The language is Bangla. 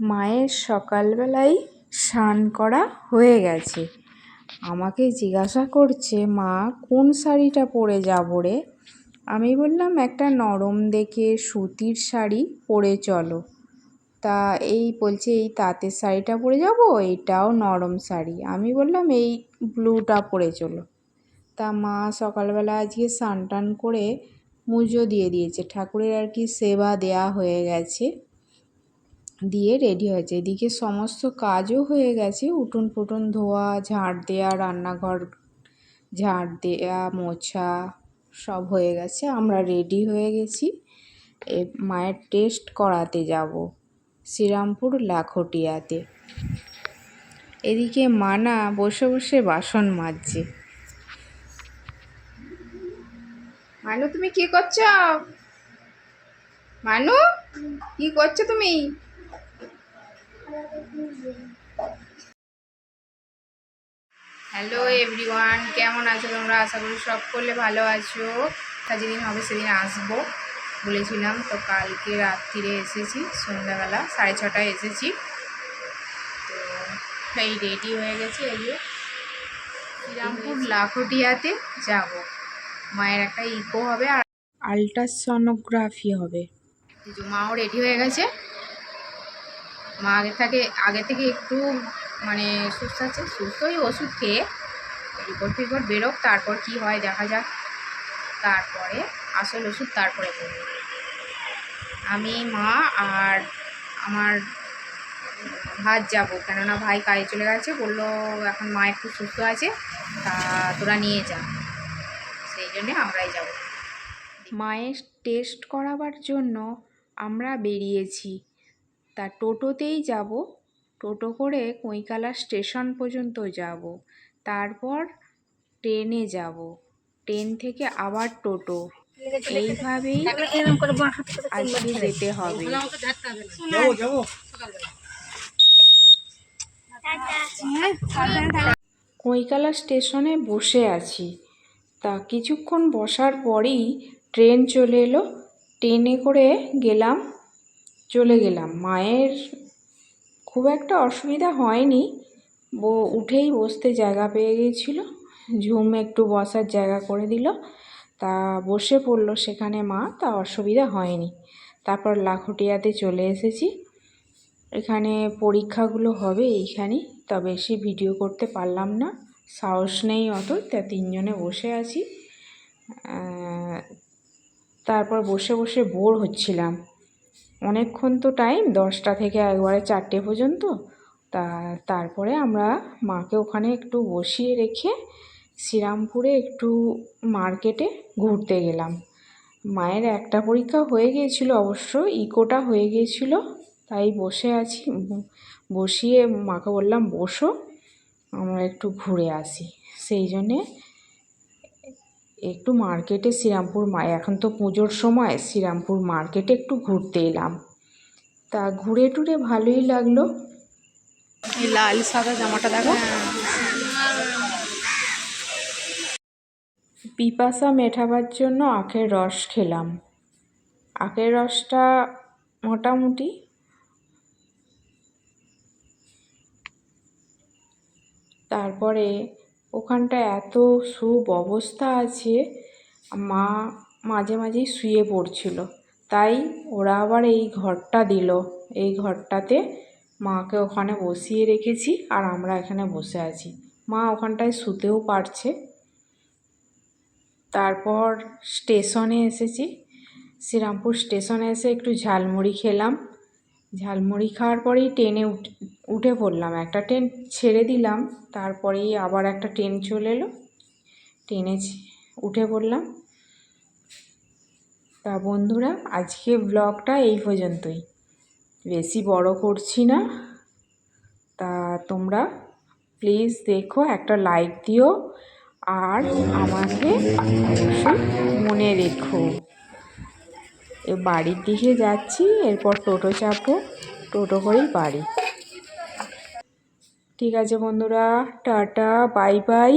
মায়ের সকালবেলায় স্নান করা হয়ে গেছে। আমাকে জিজ্ঞাসা করছে, মা, কোন শাড়িটা পরে যাব রে? আমি বললাম, একটা নরম দেখে সুতির শাড়ি পরে চলো। তা এই বলছে, এই তাঁতের শাড়িটা পরে যাব, এটাও নরম শাড়ি? আমি বললাম, এই ব্লুটা পরে চলো। তা মা সকালবেলা আজকে স্নান টান করে পুজো দিয়ে দিয়েছে। ঠাকুরের আর কি সেবা দেয়া হয়ে গেছে। দিয়ে রেডি হয়েছে। এদিকে সমস্ত কাজও হয়ে গেছে। উঠোন ফুটুন, ধোয়া, ঝাড় দেওয়া রান্নাঘর ঝাড় দেওয়া মোছা সব হয়ে গেছে। আমরা রেডি হয়ে গেছি। এ মায়ের টেস্ট করাতে যাব শ্রীরামপুর লাখটিয়াতে। এদিকে মানা বসে বসে বাসন মাজছে। মানু, তুমি কি করছ? মানু, কি করছ তুমি? হ্যালো এভরিওয়ান কেমন আছো তোমরা? আশা করি সব করলে ভালো আছো। তা যেদিন হবে সেদিন আসব বলেছিলাম। তো কালকে রাত্রিরে এসেছি সন্ধ্যাবেলা সাড়ে ছটায় এসেছি। তো এই রেডি হয়ে গেছে এই যে শ্রীরামপুর লাখটিয়াতে যাব। মায়ের একটা ইকো হবে আর আলট্রাসনোগ্রাফি হবে। মাও রেডি হয়ে গেছে। মা আগে থেকে আগে থেকে একটু মানে সুস্থ আছে, সুস্থই ওষুধ খেয়ে রিপোর্ট ফিপোর্ট বেরোক, তারপর কি হয় দেখা যাক। তারপরে আসল ওষুধ তারপরে করব আমি, মা আর আমার ভাত যাব, কেননা ভাই কাজে চলে গেছে, বলল এখন মা একটু সুস্থ আছে, তা তোরা নিয়ে যা। সেই জন্যে আমরাই যাব। মায়ের টেস্ট করাবার জন্য আমরা বেরিয়েছি। তা টোটোতেই যাব। টোটো করে কৈকালা স্টেশন পর্যন্ত যাব। তারপর ট্রেনে যাব। ট্রেন থেকে আবার টোটো। এইভাবেই আজকে যেতে হবে। কৈকালা স্টেশনে বসে আছি। তা কিছুক্ষণ বসার পরেই ট্রেন চলে এলো। ট্রেনে করে গেলাম চলে গেলাম। মায়ের খুব একটা অসুবিধা হয়নি। বো উঠেই বসতে জায়গা পেয়ে গিয়েছিল। ঝুম একটু বসার জায়গা করে দিল। তা বসে পড়ল সেখানে মা, তা অসুবিধা হয়নি। তারপর লাখটিয়াতে চলে এসেছি। এখানে পরীক্ষাগুলো হবে এইখানে তা বেশি ভিডিও করতে পারলাম না। সাহস নেই অত তা তিনজনে বসে আছি। তারপর বসে বসে বোর হচ্ছিলাম। অনেকক্ষণ তো টাইম দশটা থেকে একবারে চারটে পর্যন্ত। তা, তারপরে আমরা মাকে ওখানে একটু বসিয়ে রেখে শ্রীরামপুরে একটু মার্কেটে ঘুরতে গেলাম। মায়ের একটা পরীক্ষা হয়ে গিয়েছিল অবশ্য, ইকোটা হয়ে গিয়েছিল, তাই বসে আছি। বসিয়ে মাকে বললাম, বসো, আমরা একটু ঘুরে আসি। সেই জন্যে একটু মার্কেটে শ্রীরামপুর মা এখন তো পুজোর সময় শ্রীরামপুর মার্কেটে একটু ঘুরতে এলাম। তা ঘুরে টুরে ভালোই লাগল। এই লাল সাদা জামাটা দেখো। পিপাসা মেটাবার জন্য আখের রস খেলাম। আখের রসটা মোটামুটি তারপরে ওখানটা এত অবস্থা আছে, মা মাঝে মাঝেই শুয়ে পড়ছিল। তাই ওরা আবার এই ঘরটা দিল। এই ঘরটাতে মাকে ওখানে বসিয়ে রেখেছি আর আমরা এখানে বসে আছি। মা ওখানটায় শুতেও পারছে। তারপর স্টেশনে এসেছি। শ্রীরামপুর স্টেশনে এসে একটু ঝালমুড়ি খেলাম। ঝালমুড়ি খাওয়ার পরেই ট্রেনে উঠে পড়লাম। একটা ট্রেন ছেড়ে দিলাম, তারপরেই আবার একটা ট্রেন চলে এলো। ট্রেনে উঠে পড়লাম। তা বন্ধুরা আজকে ব্লগটা এই পর্যন্তই। বেশি বড় করছি না। তা তোমরা প্লিজ দেখো, একটা লাইক দিও। আর আমাকে মনে রেখো। এ বাড়ির দিকে যাচ্ছি, এরপর টোটো চাপবো। টোটো করেই বাড়ি। ঠিক আছে বন্ধুরা, টাটা বাই বাই